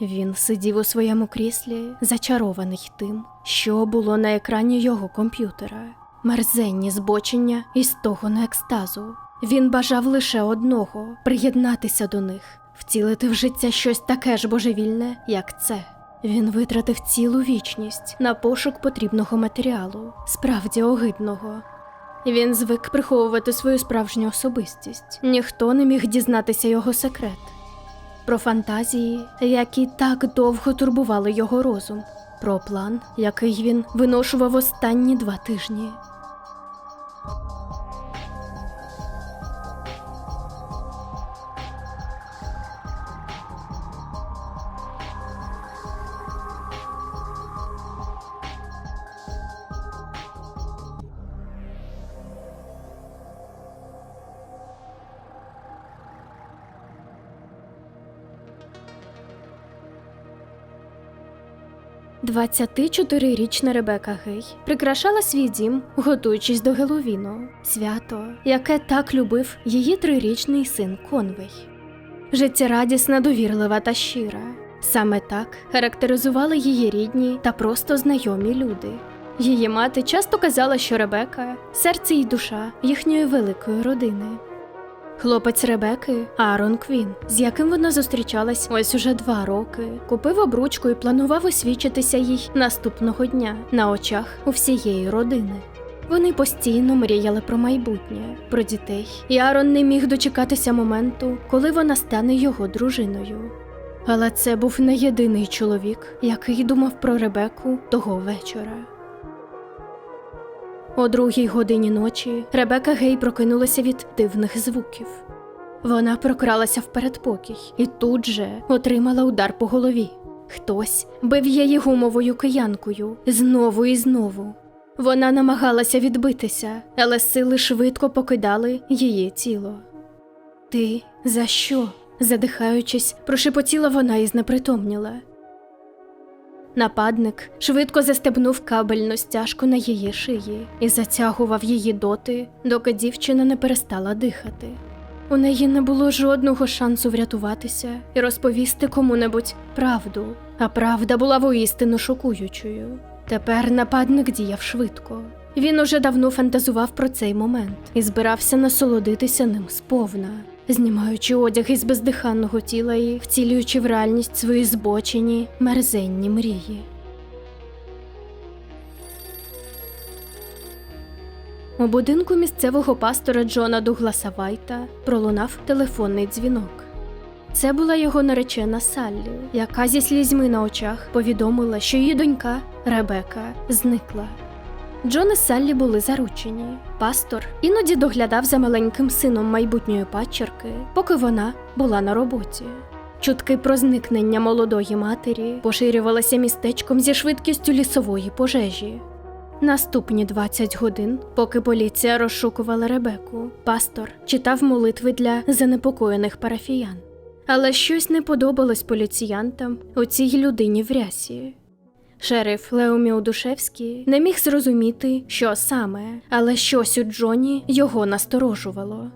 Він сидів у своєму кріслі, зачарований тим, що було на екрані його комп'ютера. Мерзенні збочення і стогони екстазу. Він бажав лише одного приєднатися до них, втілити в життя щось таке ж божевільне, як це. Він витратив цілу вічність на пошук потрібного матеріалу, справді огидного. Він звик приховувати свою справжню особистість. Ніхто не міг дізнатися його секрет. Про фантазії, які так довго турбували його розум, про план, який він виношував останні два тижні. – 24-річна Ребека Гей прикрашала свій дім, готуючись до Геловіну, свято, яке так любив її трирічний син Конвей. Життєрадісна, довірлива та щира. Саме так характеризували її рідні та просто знайомі люди. Її мати часто казала, що Ребека серце і душа їхньої великої родини. Хлопець Ребеки Аарон Квін, з яким вона зустрічалась ось уже два роки, купив обручку і планував освічитися їй наступного дня на очах у всієї родини. Вони постійно мріяли про майбутнє, про дітей, і Аарон не міг дочекатися моменту, коли вона стане його дружиною. Але це був не єдиний чоловік, який думав про Ребеку того вечора. О другій годині ночі Ребека Гей прокинулася від дивних звуків. Вона прокралася в передпокій і тут же отримала удар по голові. Хтось бив її гумовою киянкою знову і знову. Вона намагалася відбитися, але сили швидко покидали її тіло. Ти за що? задихаючись, прошепотіла вона і знепритомніла. Нападник швидко застебнув кабельну стяжку на її шиї і затягував її доти, доки дівчина не перестала дихати. У неї не було жодного шансу врятуватися і розповісти кому-небудь правду, а правда була воістину шокуючою. Тепер нападник діяв швидко. Він уже давно фантазував про цей момент і збирався насолодитися ним сповна, знімаючи одяг із бездиханного тіла і втілюючи в реальність свої збочені, мерзенні мрії. У будинку місцевого пастора Джона Дугласа Вайта пролунав телефонний дзвінок. Це була його наречена Саллі, яка зі слізьми на очах повідомила, що її донька Ребека зникла. Джон і Саллі були заручені. Пастор іноді доглядав за маленьким сином майбутньої падчерки, поки вона була на роботі. Чутки про зникнення молодої матері поширювалися містечком зі швидкістю лісової пожежі. Наступні 20 годин, поки поліція розшукувала Ребеку, пастор читав молитви для занепокоєних парафіян. Але щось не подобалось поліціянтам у цій людині в рясі. Шериф Леоміо Душевський не міг зрозуміти, що саме, але щось у Джоні його насторожувало.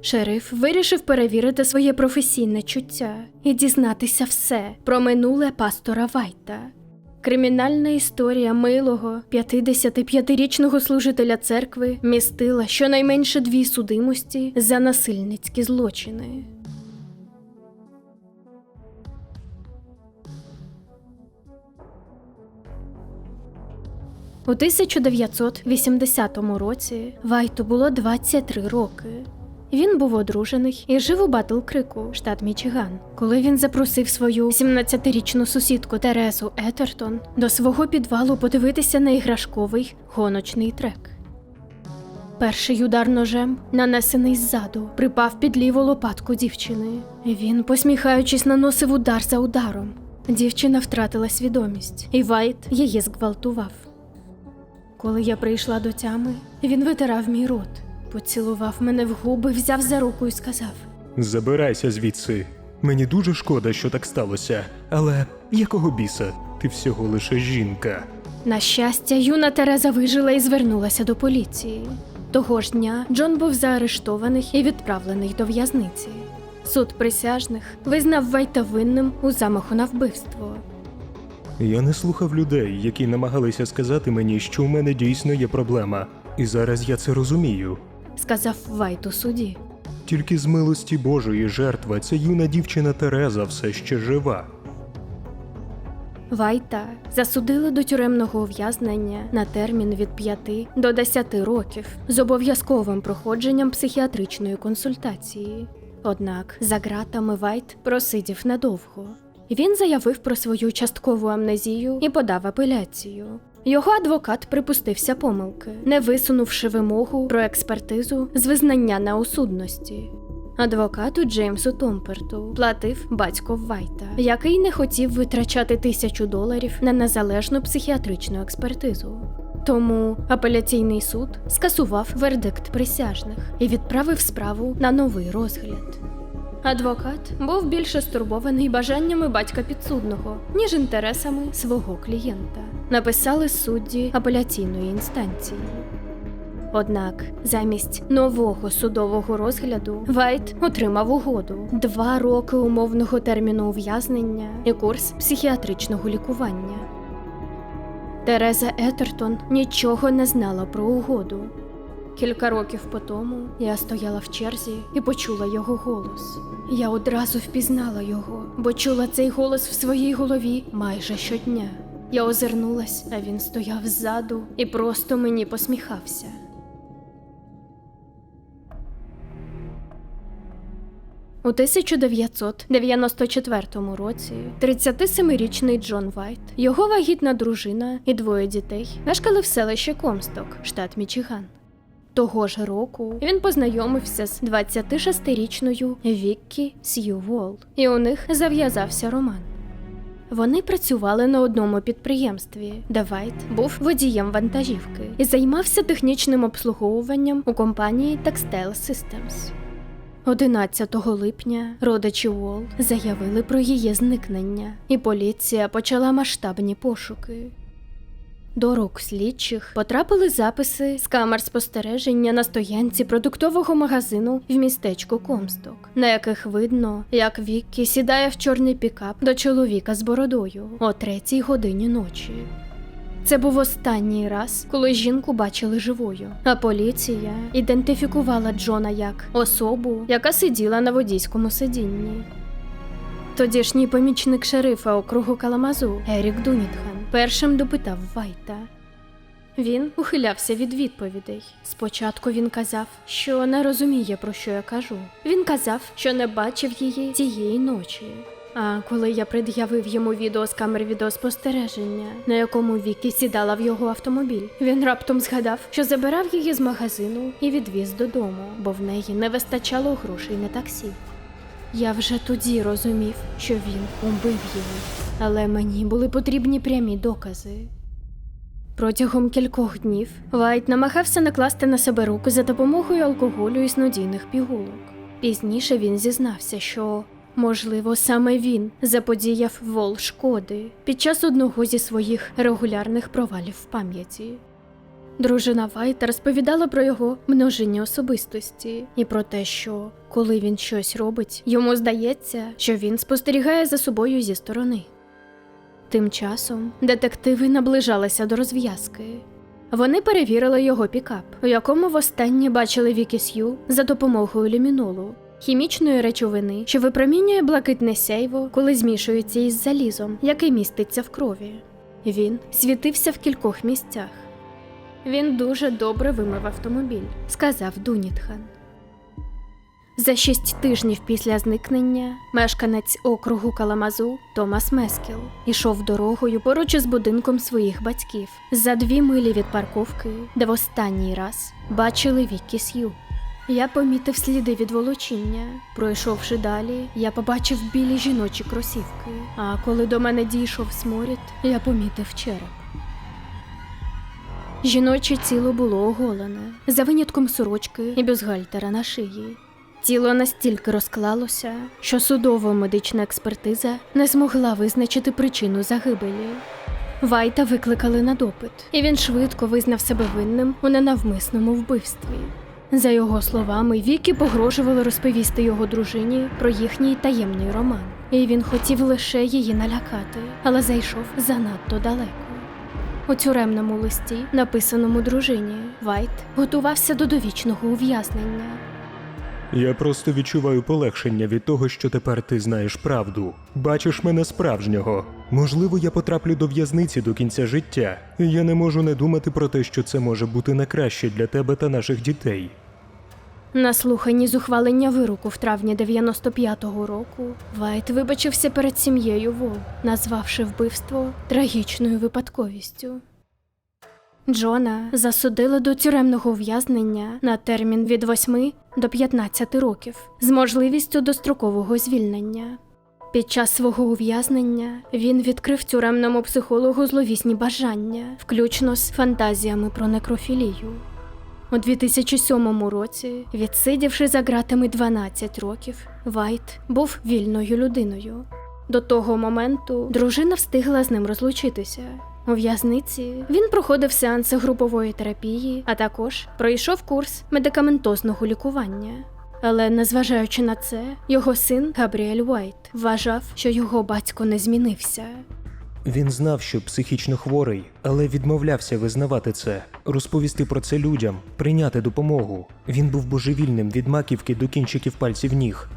Шериф вирішив перевірити своє професійне чуття і дізнатися все про минуле пастора Вайта. Кримінальна історія милого 55-річного служителя церкви містила щонайменше дві судимості за насильницькі злочини. У 1980 році Вайту було 23 роки. Він був одружений і жив у Батл Крику, штат Мічиган, коли він запросив свою 17-річну сусідку Терезу Етертон до свого підвалу подивитися на іграшковий гоночний трек. Перший удар ножем, нанесений ззаду, припав під ліву лопатку дівчини. Він, посміхаючись, наносив удар за ударом. Дівчина втратила свідомість, і Вайт її зґвалтував. Коли я прийшла до тями, він витирав мій рот, поцілував мене в губи, взяв за руку і сказав: Забирайся звідси. Мені дуже шкода, що так сталося, але якого біса? Ти всього лише жінка. На щастя, юна Тереза вижила і звернулася до поліції. Того ж дня Джон був заарештований і відправлений до в'язниці. Суд присяжних визнав Вайта винним у замаху на вбивство. Я не слухав людей, які намагалися сказати мені, що у мене дійсно є проблема. І зараз я це розумію. Сказав Вайт у суді. Тільки з милості Божої жертва ця юна дівчина Тереза все ще жива. Вайта засудили до тюремного ув'язнення на термін від 5 до 10 років з обов'язковим проходженням психіатричної консультації. Однак за ґратами Вайт просидів надовго. Він заявив про свою часткову амнезію і подав апеляцію. Його адвокат припустився помилки, не висунувши вимогу про експертизу з визнання неосудності. Адвокату Джеймсу Томперту платив батько Вайта, який не хотів витрачати тисячу доларів на незалежну психіатричну експертизу. Тому апеляційний суд скасував вердикт присяжних і відправив справу на новий розгляд. Адвокат був більше стурбований бажаннями батька підсудного, ніж інтересами свого клієнта. Написали судді апеляційної інстанції. Однак замість нового судового розгляду Вайт отримав угоду два роки умовного терміну ув'язнення і курс психіатричного лікування. Тереза Етертон нічого не знала про угоду. Кілька років по тому я стояла в черзі і почула його голос. Я одразу впізнала його, бо чула цей голос в своїй голові майже щодня. Я озирнулась, а він стояв ззаду і просто мені посміхався. У 1994 році 37-річний Джон Вайт, його вагітна дружина і двоє дітей мешкали в селищі Комсток, штат Мічиган. Того ж року він познайомився з 26-річною Віккі Сью Волл, і у них зав'язався роман. Вони працювали на одному підприємстві, де Вайт був водієм вантажівки і займався технічним обслуговуванням у компанії Textile Systems. 11 липня родичі Уолл заявили про її зникнення, і поліція почала масштабні пошуки. До рук слідчих потрапили записи з камер спостереження на стоянці продуктового магазину в містечку Комсток, на яких видно, як Віккі сідає в чорний пікап до чоловіка з бородою о третій годині ночі. Це був останній раз, коли жінку бачили живою, а поліція ідентифікувала Джона як особу, яка сиділа на водійському сидінні. Тодішній помічник шерифа округу Каламазу Ерік Дунітхан першим допитав Вайта. Він ухилявся від відповідей. Спочатку він казав, що не розуміє, про що я кажу. Він казав, що не бачив її цієї ночі. А коли я пред'явив йому відео з камер відеоспостереження, на якому Вікі сідала в його автомобіль, він раптом згадав, що забирав її з магазину і відвіз додому, бо в неї не вистачало грошей на таксі. Я вже тоді розумів, що він убив її, але мені були потрібні прямі докази. Протягом кількох днів Вайт намагався накласти на себе руки за допомогою алкоголю і снодійних пігулок. Пізніше він зізнався, що, можливо, саме він заподіяв вол шкоди під час одного зі своїх регулярних провалів в пам'яті. Дружина Вайта розповідала про його множення особистості і про те, що коли він щось робить, йому здається, що він спостерігає за собою зі сторони. Тим часом детективи наближалися до розв'язки. Вони перевірили його пікап, у якому востаннє бачили Вікі Сью за допомогою лімінолу, хімічної речовини, що випромінює блакитне сяйво, коли змішується із залізом, яке міститься в крові. Він світився в кількох місцях. Він дуже добре вимив автомобіль, сказав Дунітхан. За шість тижнів після зникнення мешканець округу Каламазу Томас Мескіл ішов дорогою поруч із будинком своїх батьків за дві милі від парковки, де в останній раз бачили Вікі Сью. Я помітив сліди від волочіння. Пройшовши далі, я побачив білі жіночі кросівки. А коли до мене дійшов сморід, я помітив череп. Жіноче тіло було оголене, за винятком сорочки і бюстгальтера на шиї. Тіло настільки розклалося, що судова медична експертиза не змогла визначити причину загибелі. Вайта викликали на допит, і він швидко визнав себе винним у ненавмисному вбивстві. За його словами, Вікі погрожували розповісти його дружині про їхній таємний роман, і він хотів лише її налякати, але зайшов занадто далеко. У тюремному листі, написаному дружині, Вайт готувався до довічного ув'язнення. Я просто відчуваю полегшення від того, що тепер ти знаєш правду. Бачиш мене справжнього. Можливо, я потраплю до в'язниці до кінця життя, і я не можу не думати про те, що це може бути на краще для тебе та наших дітей. На слуханні з ухвалення вироку в травні 95-го року Вайт вибачився перед сім'єю Вол, назвавши вбивство трагічною випадковістю. Джона засудили до тюремного ув'язнення на термін від 8 до 15 років з можливістю дострокового звільнення. Під час свого ув'язнення він відкрив тюремному психологу зловісні бажання, включно з фантазіями про некрофілію. У 2007 році, відсидівши за ґратами 12 років, Вайт був вільною людиною. До того моменту дружина встигла з ним розлучитися. У в'язниці він проходив сеанси групової терапії, а також пройшов курс медикаментозного лікування. Але незважаючи на це, його син Габріель Уайт вважав, що його батько не змінився. Він знав, що психічно хворий, але відмовлявся визнавати це, розповісти про це людям, прийняти допомогу. Він був божевільним від маківки до кінчиків пальців ніг.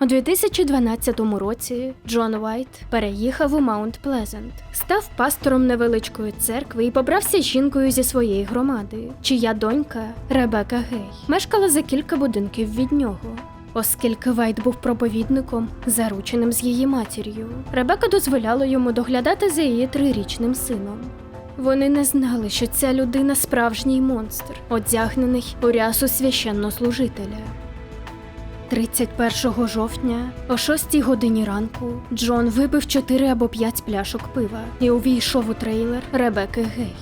У 2012 році Джон Уайт переїхав у Маунт Плезент, став пастором невеличкої церкви і побрався з жінкою зі своєї громади, чия донька Ребека Гей мешкала за кілька будинків від нього. Оскільки Вайт був проповідником, зарученим з її матір'ю, Ребека дозволяла йому доглядати за її трирічним сином. Вони не знали, що ця людина справжній монстр, одягнений у рясу священнослужителя. 31 жовтня о 6 годині ранку Джон випив 4 або 5 пляшок пива і увійшов у трейлер Ребекки Гей.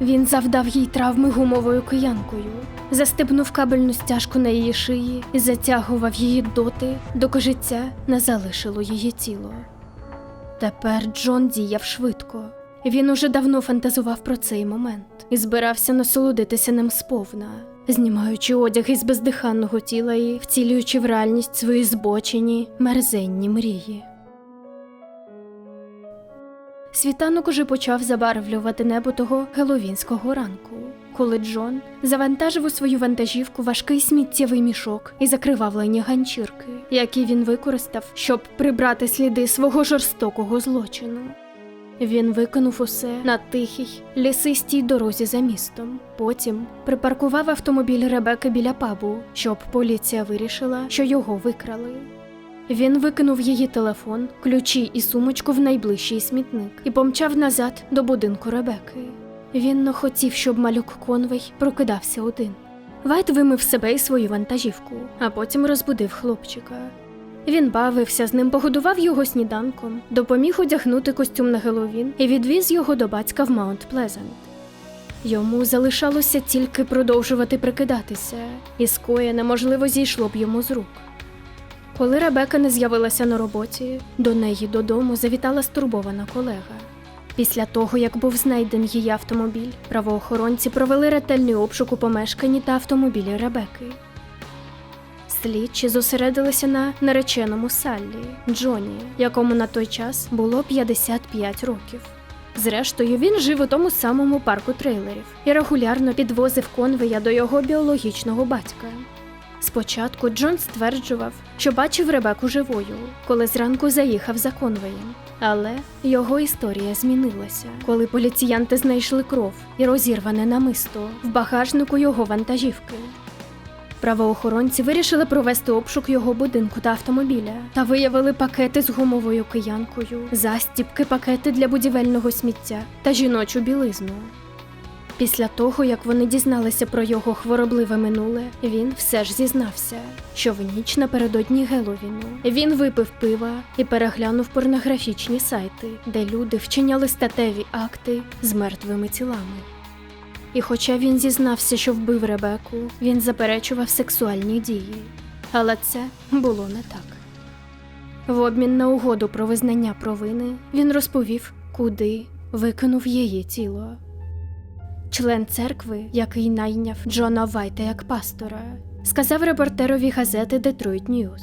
Він завдав їй травми гумовою киянкою, застебнув кабельну стяжку на її шиї і затягував її доти, доки життя не залишило її тіло. Тепер Джон діяв швидко. Він уже давно фантазував про цей момент і збирався насолодитися ним сповна, знімаючи одяг із бездиханного тіла і вцілюючи в реальність свої збочені, мерзенні мрії. Світанок уже почав забарвлювати небо того геловінського ранку, коли Джон завантажив у свою вантажівку важкий сміттєвий мішок і закривавлені ганчірки, які він використав, щоб прибрати сліди свого жорстокого злочину. Він викинув усе на тихій, лісистій дорозі за містом. Потім припаркував автомобіль Ребеки біля пабу, щоб поліція вирішила, що його викрали. Він викинув її телефон, ключі і сумочку в найближчий смітник і помчав назад до будинку Ребеки. Він не хотів, щоб малюк Конвей прокидався один. Вайт вимив себе і свою вантажівку, а потім розбудив хлопчика. Він бавився з ним, погодував його сніданком, допоміг одягнути костюм на Геловін і відвіз його до батька в Маунт Плезент. Йому залишалося тільки продовжувати прикидатися, і скоєне, можливо, зійшло б йому з рук. Коли Ребека не з'явилася на роботі, до неї додому завітала стурбована колега. Після того, як був знайдений її автомобіль, правоохоронці провели ретельний обшук у помешканні та автомобілі Ребеки. Слідчі зосередилися на нареченому Саллі Джоні, якому на той час було 55 років. Зрештою, він жив у тому самому парку трейлерів і регулярно підвозив конвея до його біологічного батька. Спочатку Джон стверджував, що бачив Ребеку живою, коли зранку заїхав за конвеєм. Але його історія змінилася, коли поліціянти знайшли кров і розірване намисто в багажнику його вантажівки. Правоохоронці вирішили провести обшук його будинку та автомобіля та виявили пакети з гумовою киянкою, застіпки, пакети для будівельного сміття та жіночу білизну. Після того, як вони дізналися про його хворобливе минуле, він все ж зізнався, що в ніч напередодні Геловіну він випив пива і переглянув порнографічні сайти, де люди вчиняли статеві акти з мертвими тілами. І хоча він зізнався, що вбив Ребеку, він заперечував сексуальні дії. Але це було не так. В обмін на угоду про визнання провини він розповів, куди викинув її тіло. член церкви, який найняв Джона Вайта як пастора, сказав репортерові газети Detroit News.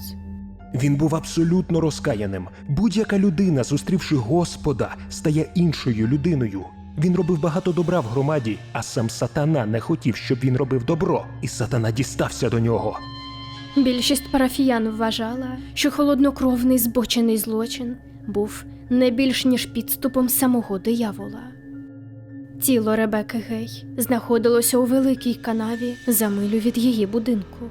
Він був абсолютно розкаяним. Будь-яка людина, зустрівши Господа, стає іншою людиною. Він робив багато добра в громаді, а сам сатана не хотів, щоб він робив добро, і сатана дістався до нього. Більшість парафіян вважала, що холоднокровний збочений злочин був не більш ніж підступом самого диявола. Тіло Ребекки Гей знаходилося у великій канаві за милю від її будинку.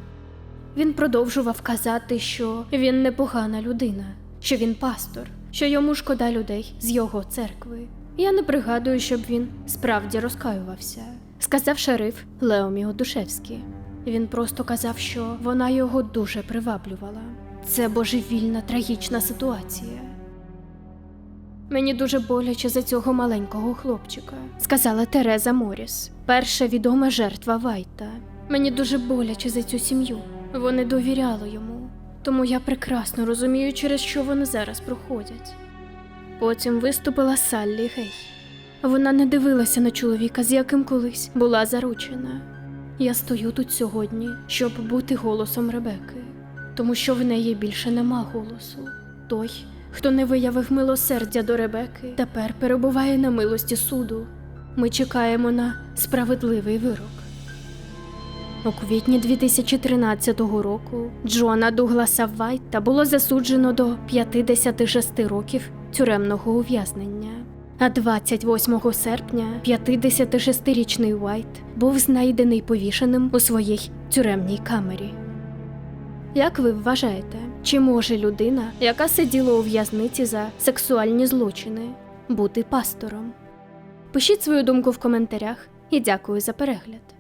Він продовжував казати, що він непогана людина, що він пастор, що йому шкода людей з його церкви. Я не пригадую, щоб він справді розкаювався, сказав шериф Леомі Одушевський. Він просто казав, що вона його дуже приваблювала. Це божевільна трагічна ситуація. Мені дуже боляче за цього маленького хлопчика, сказала Тереза Моріс, перша відома жертва Вайта. Мені дуже боляче за цю сім'ю. Вони довіряли йому, тому я прекрасно розумію, через що вони зараз проходять. Потім виступила Саллі Гей. Вона не дивилася на чоловіка, з яким колись була заручена. Я стою тут сьогодні, щоб бути голосом Ребекки, тому що в неї більше нема голосу. Той, хто не виявив милосердя до Ребекки, тепер перебуває на милості суду. Ми чекаємо на справедливий вирок. У квітні 2013 року Джона Дугласа Вайта було засуджено до 56 років тюремного ув'язнення. А 28 серпня 56-річний Уайт був знайдений повішеним у своїй тюремній камері. Як ви вважаєте, чи може людина, яка сиділа у в'язниці за сексуальні злочини, бути пастором? Пишіть свою думку в коментарях і дякую за перегляд.